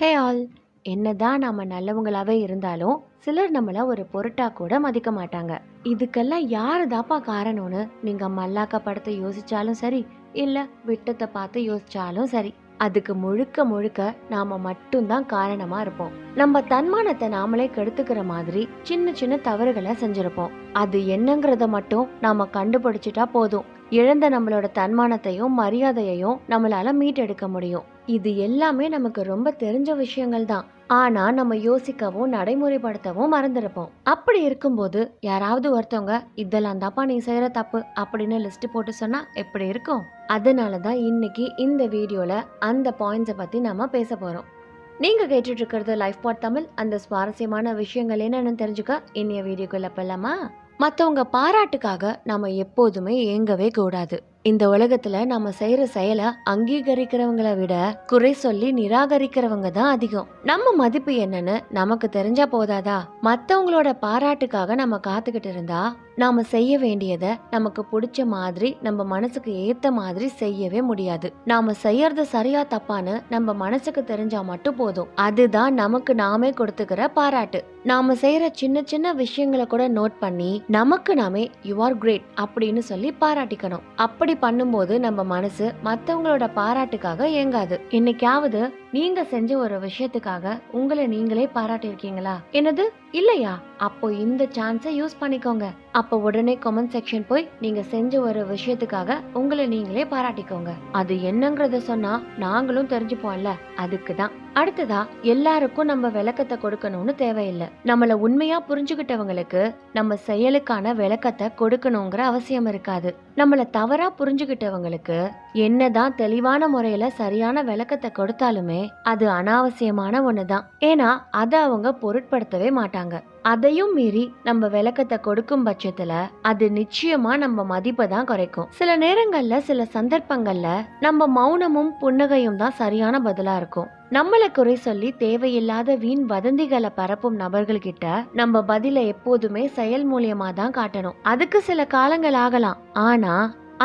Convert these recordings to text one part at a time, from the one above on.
Hey all. என்னதான் நாம நல்லவங்களாவே இருந்தாலும் சிலர் நம்மள ஒரு பொருட்டா கூட மதிக்க மாட்டாங்க. இதுக்கெல்லாம் யாரு தாப்பா காரணம்னு நீங்க மல்லாக்க படத்தை யோசிச்சாலும் சரி இல்ல விட்டத்தை பார்த்து யோசிச்சாலும் சரி அதுக்கு முழுக்க முழுக்க நாம மட்டும்தான் காரணமா இருப்போம். நம்ம தன்மானத்தை நாமளே கெடுத்துக்கிற மாதிரி சின்ன சின்ன தவறுகளை செஞ்சிருப்போம். அது என்னங்கறத மட்டும் நாம கண்டுபிடிச்சிட்டா போதும். இழந்த நம்மளோட தன்மானத்தையும் மரியாதையையும் நம்மளால மீட்டெடுக்க முடியும். இது எல்லாமே நமக்கு ரொம்ப தெரிஞ்ச விஷயங்கள் தான். ஆனா நம்ம யோசிக்கவும் நடைமுறைப்படுத்தவும் மறந்துருப்போம். அப்படி இருக்கும்போது யாராவது ஒருத்தவங்க இதெல்லாம் தாப்பா நீ செய்யற தப்பு அப்படின்னு லிஸ்ட் போட்டு சொன்னா எப்படி இருக்கும்? அதனால தான் இன்னைக்கு இந்த வீடியோல அந்த பாயிண்ட்ஸை பத்தி நம்ம பேச போறோம். நீங்க கேட்டுட்டு இருக்கிறது லைஃப் பாட் தமிழ் அந்த சுவாரஸ்யமான விஷயங்கள் என்னென்னு தெரிஞ்சுக்க இன்னைய வீடியோக்குள்ள போலாமா? மற்றவங்க பாராட்டுக்காக நம்ம எப்போதுமே ஏங்கவே கூடாது. இந்த உலகத்துல நம்ம செய்யற செயலை அங்கீகரிக்கிறவங்கள விட குறை சொல்லி நிராகரிக்கிறவங்க தான் அதிகம். நம்ம மதிப்பு என்னன்னு நமக்கு தெரிஞ்சா போதாதா? மத்தவங்களோட பாராட்டுக்காக நம்ம காத்துக்கிட்டு இருந்தா நாம செய்ய வேண்டியத நமக்கு பிடிச்ச மாதிரி நம்ம மனசுக்கு ஏத்த மாதிரி செய்யவே முடியாது. நாம செய்யறது சரியா தப்பான்னு நம்ம மனசுக்கு தெரிஞ்சா மட்டும் போதும். அதுதான் நமக்கு நாமே கொடுத்துக்கிற பாராட்டு. நாம செய்யற சின்ன சின்ன விஷயங்களை கூட நோட் பண்ணி நமக்கு நாமே யூ ஆர் கிரேட் அப்படின்னு சொல்லி பாராட்டிக்கணும். அப்படி பண்ணும்போது நம்ம மனசு மத்தவங்களோட பாராட்டுக்காக ஏங்காது. இன்னைக்காவது நீங்க செஞ்ச ஒரு விஷயத்துக்காக உங்களை நீங்களே பாராட்டியிருக்கீங்களா? என்னது? இல்லையா? அப்போ இந்த சான்ஸை யூஸ் பண்ணிக்கோங்க. அப்போ உடனே கமெண்ட் செக்ஷன் போய் நீங்க செஞ்ச ஒரு விஷயத்துக்காக உங்களை நீங்களே பாராட்டிக்கோங்க. அது என்னங்கறத சொன்னா நாங்களும் தெரிஞ்சுப்போம்ல? அதுக்கு தான். அடுத்ததா எல்லாருக்கும் நம்ம விளக்கத்தை கொடுக்கணும்னு தேவையில்லை. நம்மள உண்மையா புரிஞ்சுகிட்டவங்களுக்கு நம்ம செயலுக்கான விளக்கத்தை கொடுக்கணுங்கிற அவசியம் இருக்காது. நம்மள தவறா புரிஞ்சுகிட்டவங்களுக்கு என்னதான் தெளிவான முறையில சரியான விளக்கத்தை கொடுத்தாலுமே அது அனாவசியமான ஒண்ணுதான். ஏன்னா அதை அவங்க பொருட்படுத்தவே மாட்டாங்க. அதையும் மீறி நம்ம விளக்கத்தை கொடுக்கும் பட்சத்துல அது நிச்சயமா நம்ம மதிப்பை தான் குறைக்கும். சில நேரங்கள்ல சில சந்தர்ப்பங்கள்ல நம்ம மௌனமும் புன்னகையும் தான் சரியான பதிலா இருக்கும். நம்மள குறை சொல்லி தேவையில்லாத வீண் வதந்திகளை பரப்பும் நபர்கள்கிட்ட நம்ம பதில எப்போதுமே செயல் மூலியமா தான் காட்டணும். அதுக்கு சில காலங்கள் ஆகலாம். ஆனா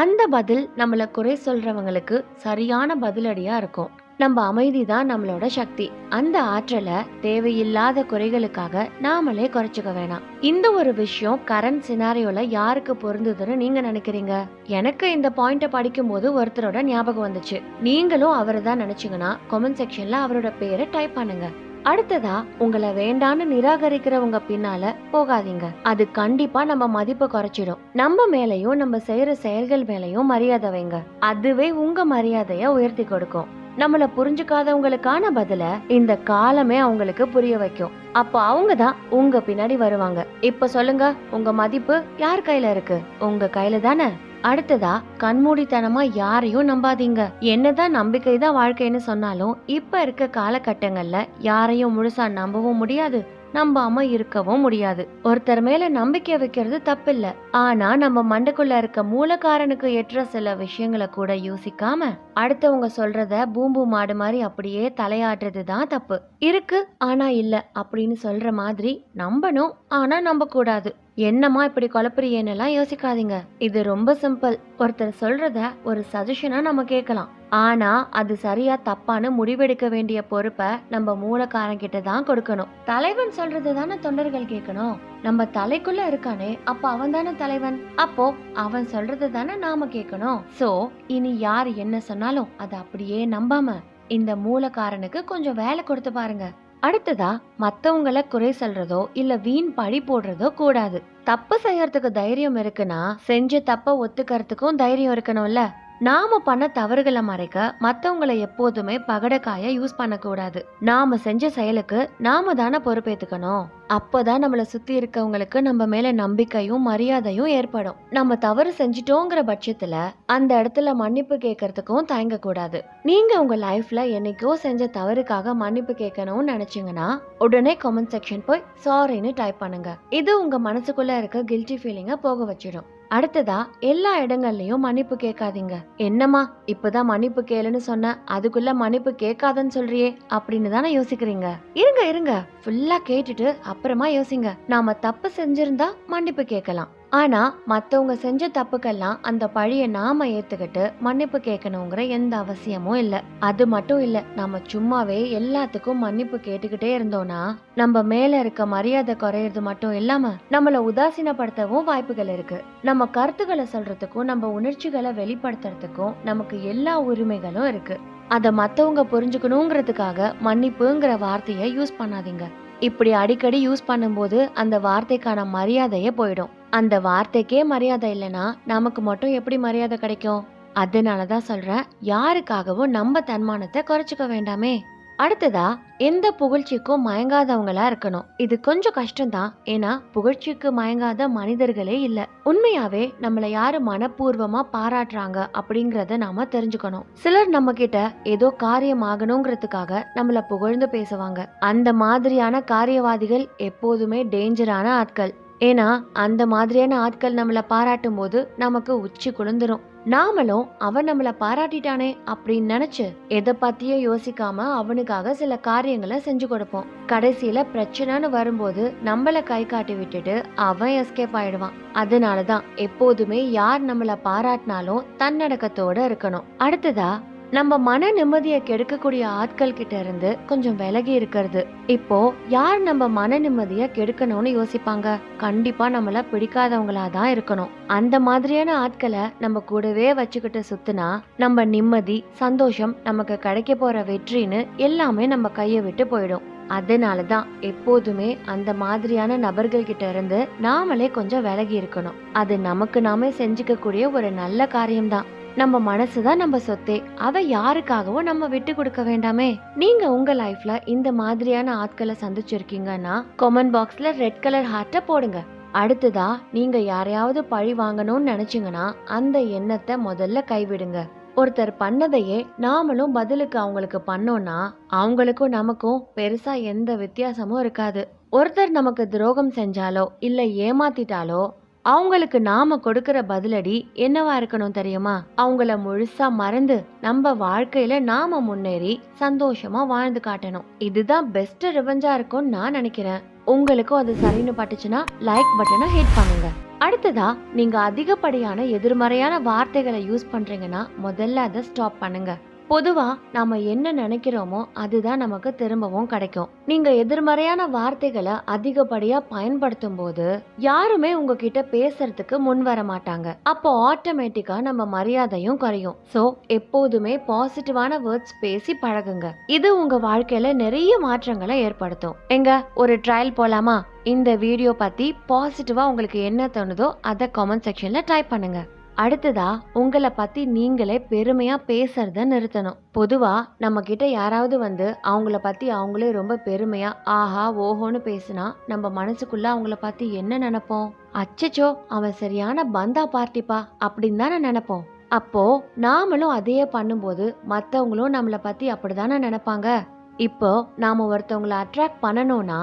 அந்த பதில் நம்மளை குறை சொல்றவங்களுக்கு சரியான பதிலடியா இருக்கும். நம்ம அமைதி தான் நம்மளோட சக்தி. அந்த ஆற்றலை தேவையில்லாத குறைகளுக்காக நாமளே குறைச்சுக்க வேணாம். இந்த ஒரு விஷயம் கரண்ட் சினாரியோல யாருக்கு பொருந்துதுன்னு நீங்க நினைக்கிறீங்க? எனக்கு இந்த பாயிண்ட படிக்கும் போது ஒருத்தரோட ஞாபகம் வந்துச்சு. நீங்களும் அவரை தான் நினைச்சீங்கன்னா கமெண்ட் செக்ஷன்ல அவரோட பேரை டைப் பண்ணுங்க. அடுத்ததா உங்களை வேண்டான்னு நிராகரிக்கிறவங்க பின்னால போகாதீங்க. அது கண்டிப்பா நம்ம மதிப்பை குறைச்சிடும். நம்ம மேலையும் நம்ம செய்யற செயல்கள் மேலையும் மரியாதை வைங்க. அதுவே உங்க மரியாதைய உயர்த்தி கொடுக்கும். நம்மள புரிஞ்சுக்காதவங்களுக்கான பதில இந்த காலமே அவங்களுக்கு புரிய வைக்கும். அப்போ அவங்க தான் உங்க பின்னாடி வருவாங்க. இப்ப சொல்லுங்க உங்க மதிப்பு யார் கையில இருக்கு? உங்க கையில தானே? அடுத்ததா கண்மூடித்தனமா யாரையும் நம்பாதீங்க. என்னதான் நம்பிக்கை தான் வாழ்க்கைன்னு சொன்னாலும் இப்ப இருக்க காலகட்டங்கள்ல யாரையும் முழுசா நம்பவும் முடியாது நம்பாம இருக்கவும் முடியாது. ஒருத்தர் மேல நம்பிக்கை வைக்கிறது தப்பில்ல. ஆனா நம்ம மண்டைக்குள்ள இருக்க மூலக்காரனுக்கு ஏற்ற சில விஷயங்களை கூட யோசிக்காம அடுத்தவங்க சொல்றத பூம்பு மாடு மாதிரி அப்படியே தலையாடுறது தான் தப்பு. இருக்கு ஆனா இல்ல அப்படின்னு சொல்ற மாதிரி நம்பணும் ஆனா நம்ப கூடாது என்னம்மா இப்படி குழப்பறியேன்னெல்லாம் யோசிக்காதீங்க. இது ரொம்ப சிம்பிள். ஒருத்தர் சொல்றத ஒரு சஜஷனா நம்ம கேட்கலாம். ஆனா அது சரியா தப்பான்னு முடிவெடுக்க வேண்டிய பொறுப்பை நம்ம மூலக்காரன் கிட்ட தான் கொடுக்கணும். தலைவன் சொல்றது தானே தொண்டர்கள் கேட்கணும். நம்ம தலைக்குள்ள இருக்கானே அப்ப அவன் தானே தலைவன்? அப்போ அவன் சொல்றது தானே நாம கேட்கணும். சோ இனி யார் என்ன சொன்னாலும் அதை அப்படியே நம்பாம இந்த மூலக்காரனுக்கு கொஞ்சம் வேலை கொடுத்து பாருங்க. அடுத்ததா மற்றவங்களை குறை சொல்றதோ இல்ல வீண் பழி போடுறதோ கூடாது. தப்பு செய்யறதுக்கு தைரியம் இருக்குன்னா செஞ்ச தப்ப ஒத்துக்கிறதுக்கும் தைரியம் இருக்கணும்ல? நாம பண்ண தவறுகளை மறைக்க மத்தவங்களை எப்போதுமே பகடக்காய யூஸ் பண்ணக்கூடாது. நாம செஞ்ச செயலுக்கு நாம தானே பொறுப்பேத்துக்கணும். அப்போதான் நம்மளை சுற்றி இருக்கவங்களுக்கு நம்ம மேலே நம்பிக்கையும் மரியாதையும் ஏற்படும். நம்ம தவறு செஞ்சிட்டோங்கிற பட்சத்தில் அந்த இடத்துல மன்னிப்பு கேட்கறதுக்கும் தயங்கக்கூடாது. நீங்கள் உங்கள் லைஃப்பில் என்னைக்கோ செஞ்ச தவறுக்காக மன்னிப்பு கேட்கணும்னு நினச்சிங்கன்னா உடனே கமெண்ட் செக்ஷன் போய் சாரின்னு டைப் பண்ணுங்க. இது உங்கள் மனசுக்குள்ளே இருக்க கில்ட்டி ஃபீலிங்கை போக வச்சிடும். அடுத்ததா எல்லா இடங்கள்லயும் மன்னிப்பு கேட்காதீங்க. என்னம்மா இப்பதான் மன்னிப்பு கேளுன்னு சொன்ன அதுக்குள்ள மன்னிப்பு கேட்காதன்னு சொல்றியே அப்படின்னு தானே யோசிக்கிறீங்க? இருங்க இருங்க. ஃபுல்லா கேட்டுட்டு அப்புறமா யோசிங்க. நாம தப்பு செஞ்சிருந்தா மன்னிப்பு கேட்கலாம். ஆனால் மற்றவங்க செஞ்ச தப்புக்கெல்லாம் அந்த பழிய நாம ஏற்றுக்கிட்டு மன்னிப்பு கேட்கணுங்கிற எந்த அவசியமும் இல்லை. அது மட்டும் இல்லை நம்ம சும்மாவே எல்லாத்துக்கும் மன்னிப்பு கேட்டுக்கிட்டே இருந்தோம்னா நம்ம மேல இருக்க மரியாதை குறையிறது மட்டும் இல்லாம நம்மள உதாசீனப்படுத்தவும் வாய்ப்புகள் இருக்கு. நம்ம கருத்துக்களை சொல்றதுக்கும் நம்ம உணர்ச்சிகளை வெளிப்படுத்துறதுக்கும் நமக்கு எல்லா உரிமைகளும் இருக்கு. அதை மற்றவங்க புரிஞ்சுக்கணுங்கிறதுக்காக மன்னிப்புங்கிற வார்த்தையை யூஸ் பண்ணாதீங்க. இப்படி அடிக்கடி யூஸ் பண்ணும்போது அந்த வார்த்தைக்கான மரியாதையே போயிடும். அந்த வார்த்தைக்கே மரியாதை இல்லைன்னா நமக்கு மட்டும் எப்படி மரியாதை கிடைக்கும்? அதனால தான் சொல்கிறேன் யாருக்காகவும் நம்ம தன்மானத்தை குறைச்சிக்க வேண்டாமே. அடுத்ததா எந்த புகழ்ச்சிக்கும் மயங்காதவங்களா இருக்கணும். இது கொஞ்சம் கஷ்டம்தான். ஏன்னா புகழ்ச்சிக்கு மயங்காத மனிதர்களே இல்ல. உண்மையாவே நம்மள யாரு மனப்பூர்வமா பாராட்டுறாங்க அப்படிங்கறத நாம தெரிஞ்சுக்கணும். சிலர் நம்ம கிட்ட ஏதோ காரியம் ஆகணுங்கிறதுக்காக நம்மள புகழ்ந்து பேசுவாங்க. அந்த மாதிரியான காரியவாதிகள் எப்போதுமே டேஞ்சரான ஆட்கள். ஏன்னா அந்த மாதிரியான ஆட்கள் நம்மள பாராட்டும் போது நமக்கு உச்சி குளிந்துரும் நாமளும் அவன் நம்மளை பாராட்டிட்டானே அப்படின்னு நினைச்சு எதை பத்தியும் யோசிக்காம அவனுக்காக சில காரியங்களை செஞ்சு கொடுப்போம். கடைசியில பிரச்சனைன்னு வரும்போது நம்மள கை காட்டி விட்டுட்டு அவன் எஸ்கேப் ஆயிடுவான். அதனாலதான் எப்போதுமே யார் நம்மள பாராட்டினாலும் தன்னடக்கத்தோட இருக்கணும். அடுத்ததா நம்ம மன நிம்மதியை கெடுக்கக்கூடிய ஆட்கள் கிட்ட இருந்து கொஞ்சம் விலகி இருக்கிறது. இப்போ யார் நம்ம மன நிம்மதியை கெடுக்கணும்னு யோசிப்பாங்க? கண்டிப்பா நம்மள பிடிக்காதவங்களா தான் இருக்கணும். அந்த மாதிரியான ஆட்களை நம்ம கூடவே வச்சுக்கிட்டு சுத்தினா நம்ம நிம்மதி சந்தோஷம் நமக்கு கிடைக்க போற வெற்றின்னு எல்லாமே நம்ம கையை விட்டு போயிடும். அதனால தான் எப்போதுமே அந்த மாதிரியான நபர்கள் கிட்ட இருந்து நாமளே கொஞ்சம் விலகி இருக்கணும். அது நமக்கு நாமே செஞ்சுக்க கூடிய ஒரு நல்ல காரியம்தான். நம்ம மனசு தான் நம்ம சொத்தே. அதை யாருக்காகவும் நம்ம விட்டு கொடுக்க வேண்டாமே. நீங்க உங்க லைஃப்ல இந்த மாதிரியான ஆட்களை சந்திச்சிருக்கீங்கன்னா கமெண்ட் பாக்ஸ்ல ரெட் கலர் ஹார்ட்ட போடுங்க. அடுத்ததா நீங்க யாரையாவது பழி வாங்கணும்னு நினைச்சீங்கன்னா அந்த எண்ணத்தை முதல்ல கைவிடுங்க. ஒருத்தர் பண்ணதையே நாமளும் பதிலுக்கு அவங்களுக்கு பண்ணோம்னா அவங்களுக்கும் நமக்கும் பெருசா எந்த வித்தியாசமும் இருக்காது. ஒருத்தர் நமக்கு துரோகம் செஞ்சாலோ இல்ல ஏமாத்திட்டாலோ அவங்களுக்கு நாம கொடுக்கிற பதிலடி என்னவா இருக்கணும் தெரியுமா? அவங்கள முழுசா மறந்து நம்ம வாழ்க்கையில நாம முன்னேறி சந்தோஷமா வாழ்ந்து காட்டணும். இதுதான் பெஸ்ட் ரிவெஞ்சா இருக்கும்னு நான் நினைக்கிறேன். உங்களுக்கும் அது சரின்னு பட்டுச்சுன்னா லைக் பட்டனை ஹிட் பண்ணுங்க. அடுத்ததா நீங்க அதிகப்படியான எதிர்மறையான வார்த்தைகளை யூஸ் பண்றீங்கன்னா முதல்ல அதை ஸ்டாப் பண்ணுங்க. பொதுவாக நாம் என்ன நினைக்கிறோமோ அதுதான் நமக்கு திரும்பவும் கிடைக்கும். நீங்கள் எதிர்மறையான வார்த்தைகளை அதிகப்படியாக பயன்படுத்தும் போது யாருமே உங்ககிட்ட பேசுறதுக்கு முன் வர மாட்டாங்க. அப்போ ஆட்டோமேட்டிக்காக நம்ம மரியாதையும் குறையும். ஸோ எப்போதுமே பாசிட்டிவான வேர்ட்ஸ் பேசி பழகுங்க. இது உங்கள் வாழ்க்கையில் நிறைய மாற்றங்களை ஏற்படுத்தும். எங்க ஒரு ட்ரையல் போலாமா? இந்த வீடியோ பற்றி பாசிட்டிவாக உங்களுக்கு என்ன தோணுதோ அதை கமெண்ட் செக்ஷனில் டைப் பண்ணுங்கள் அடுத்ததா உங்களை பத்தி நீங்களே பெருமையா பேசுறத நிறுத்தணும். பொதுவா நம்ம கிட்ட யாராவது வந்து அவங்கள பத்தி அவங்களே ரொம்ப பெருமையா ஆஹா ஓஹோன்னு பேசுனா நம்ம மனசுக்குள்ள அவங்கள பத்தி என்ன நினைப்போம்? அச்சச்சோ அவன் சரியான பந்தா பார்ட்டிப்பா அப்படின்னு தானே நினைப்போம். அப்போ நாமளும் அதையே பண்ணும்போது மற்றவங்களும் நம்மளை பத்தி அப்படிதானே நினைப்பாங்க? இப்போ நாம ஒருத்தவங்கள அட்ராக்ட் பண்ணணும்னா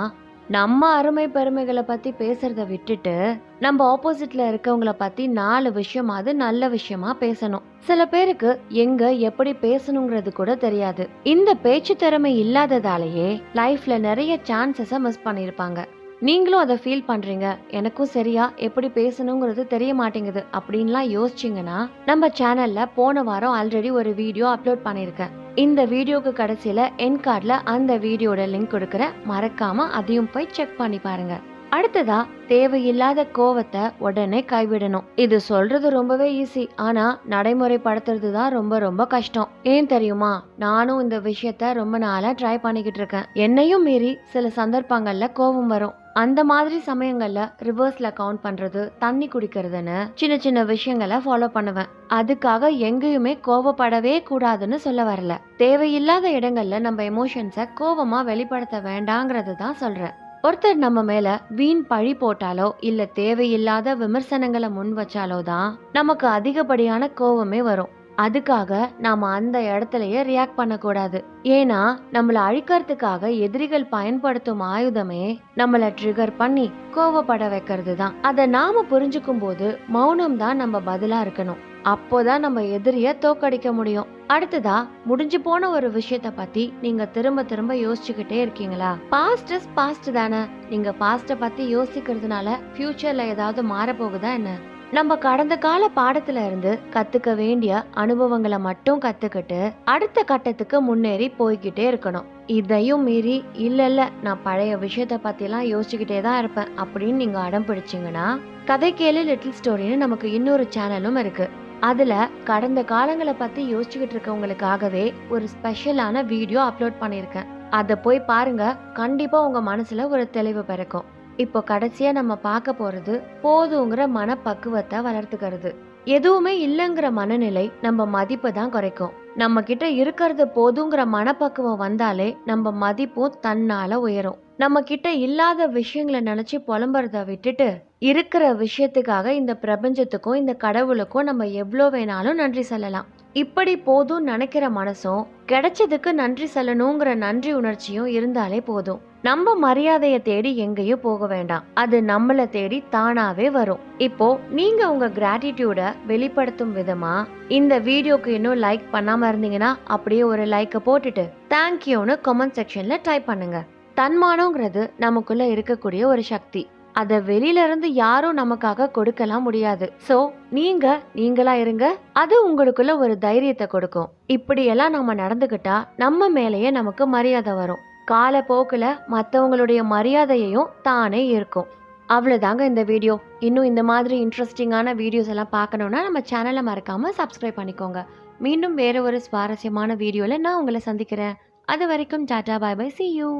நம்ம அருமை பெருமைகளை பற்றி பேசுறத விட்டுட்டு நம்ம ஆப்போசிட்ல இருக்கவங்கள பற்றி நாலு விஷயமாவது நல்ல விஷயமா பேசணும். சில பேருக்கு எங்க எப்படி பேசணுங்கிறது கூட தெரியாது. இந்த பேச்சு திறமை இல்லாததாலேயே லைஃப்ல நிறைய சான்சஸ மிஸ் பண்ணியிருப்பாங்க. நீங்களும் அதை ஃபீல் பண்றீங்க. எனக்கும் சரியா எப்படி பேசணுங்கிறது தெரிய மாட்டேங்குது. அப்படின்லாம் யோசிச்சிங்கன்னா நம்ம சேனல்ல போன வாரம் ஆல்ரெடி ஒரு வீடியோ அப்லோட் பண்ணியிருக்கேன். இந்த வீடியோக்கு கடைசியில் என் கார்டில் அந்த வீடியோட லிங்க் கொடுக்குறேன் மறக்காமல் அதையும் போய் செக் பண்ணி பாருங்க. அடுத்ததா தேவையில்லாத கோவத்தை உடனே கைவிடணும். இது சொல்றது ரொம்பவே ஈஸி ஆனா நடைமுறைப்படுத்துறது தான் ரொம்ப ரொம்ப கஷ்டம். ஏன் தெரியுமா? நானும் இந்த விஷயத்த ரொம்ப நாளா ட்ரை பண்ணிக்கிட்டு இருக்கேன். என்னையும் மீறி சில சந்தர்ப்பங்கள்ல கோபம் வரும். அந்த மாதிரி சமயங்களில் ரிவர்ஸில் கவுண்ட் பண்ணுறது தண்ணி குடிக்கிறதுன்னு சின்ன சின்ன விஷயங்களை ஃபாலோ பண்ணுவேன். அதுக்காக எங்கேயுமே கோவப்படவே கூடாதுன்னு சொல்ல வரல. தேவையில்லாத இடங்களில் நம்ம எமோஷன்ஸை கோவமாக வெளிப்படுத்த வேண்டாங்கிறது தான் சொல்கிறேன் ஒருத்தர் நம்ம மேல வீண் பழி போட்டாலோ இல்ல தேவையில்லாத விமர்சனங்களை முன் வச்சாலோ தான் நமக்கு அதிகப்படியான கோவமே வரும். அதுக்காக நாம் அந்த இடத்துலயே ரியாக்ட் பண்ணக்கூடாது. ஏன்னா நம்மளை அழிக்கிறதுக்காக எதிரிகள் பயன்படுத்தும் ஆயுதமே நம்மள ட்ரிகர் பண்ணி கோவப்பட வைக்கிறது தான் அதை நாம புரிஞ்சுக்கும் போது மௌனம் தான் நம்ம பதிலா இருக்கணும். அப்போதான் நம்ம எதிரிய தோக்கடிக்க முடியும். அடுத்ததா முடிஞ்சு போன ஒரு விஷயத்த பத்தி நீங்க திரும்ப திரும்ப யோசிச்சுக்கிட்டே இருக்கீங்களா? பாஸ்ட் இஸ் பாஸ்ட் தானே. நீங்க பாஸ்ட பத்தி யோசிக்கிறதுனால ஃபியூச்சர்ல ஏதாவது மாறப்போகுதா போகுதா என்ன? நம்ம கடந்த கால பாடத்துல இருந்து கத்துக்க வேண்டிய அனுபவங்களை மட்டும் கத்துக்கிட்டு அடுத்த கட்டத்துக்கு முன்னேறி போய்கிட்டே இருக்கணும். இதையும் மீறி இல்ல இல்ல நான் பழைய விஷயத்த பத்திலாம் யோசிச்சுக்கிட்டே தான் இருப்பேன் அப்படின்னு நீங்க அடம் பிடிச்சிங்கன்னா கதை கேளு லிட்டில் ஸ்டோரின்னு நமக்கு இன்னொரு சேனலும் இருக்கு. அதுல கடந்த காலங்களை பத்தி யோசிச்சுக்கிட்டு இருக்கவங்களுக்காகவே ஒரு ஸ்பெஷலான வீடியோ அப்லோட் பண்ணியிருக்கேன். அதை போய் பாருங்க. கண்டிப்பா உங்க மனசுல ஒரு தெளிவு பிறக்கும். இப்போ கடைசியா நம்ம பார்க்க போறது போதுங்கிற மனப்பக்குவத்தை வளர்த்துக்கிறது. எதுவுமே இல்லைங்கிற மனநிலை நம்ம மதிப்பை தான் குறைக்கும். நம்ம கிட்ட இருக்கிறது போதுங்கிற மனப்பக்குவம் வந்தாலே நம்ம மதிப்பும் தன்னால உயரும். நம்ம கிட்ட இல்லாத விஷயங்களை நினைச்சு புலம்புறத விட்டுட்டு இருக்கிற விஷயத்துக்காக இந்த பிரபஞ்சத்துக்கும் இந்த கடவுளுக்கும் நம்ம எவ்வளோ வேணாலும் நன்றி சொல்லலாம். இப்படி போதும் நினைக்கிற மனசும் கிடைச்சதுக்கு நன்றி சொல்லணுங்கிற நன்றி உணர்ச்சியும் இருந்தாலே போதும். நம்ம மரியாதையை தேடி எங்கேயும் போக வேண்டாம். அது நம்மள தேடி தானாவே வரும். இப்போ நீங்க உங்க கிராட்டிடியூட வெளிப்படுத்தும் விதமா இந்த வீடியோக்கு இன்னும் லைக் பண்ணாம இருந்தீங்கன்னா அப்படியே ஒரு லைக்கை போட்டுட்டு தேங்க்யூன்னு கமெண்ட் செக்ஷன்ல டைப் பண்ணுங்க. தன்மானங்கிறது நமக்குள்ள இருக்கக்கூடிய ஒரு சக்தி. அதை வெளியில இருந்து யாரும் நமக்காக கொடுக்கலாம் முடியாது. சோ நீங்க நீங்களா இருங்க. அது உங்களுக்குள்ள ஒரு தைரியத்தை கொடுக்கும். இப்படியெல்லாம் நம்ம நடந்துகிட்டா நம்ம மேலேயே நமக்கு மரியாதை வரும். காலப்போக்கில் மற்றவங்களுடைய மரியாதையையும் தானே இருக்கும் அவ்வளோதாங்க இந்த வீடியோ. இன்னும் இந்த மாதிரி இன்ட்ரெஸ்டிங்கான வீடியோஸ் எல்லாம் பார்க்கணுன்னா நம்ம சேனலை மறக்காமல் சப்ஸ்கிரைப் பண்ணிக்கோங்க. மீண்டும் வேற ஒரு சுவாரஸ்யமான வீடியோவில் நான் உங்களை சந்திக்கிறேன். அது வரைக்கும் tata bye bye see you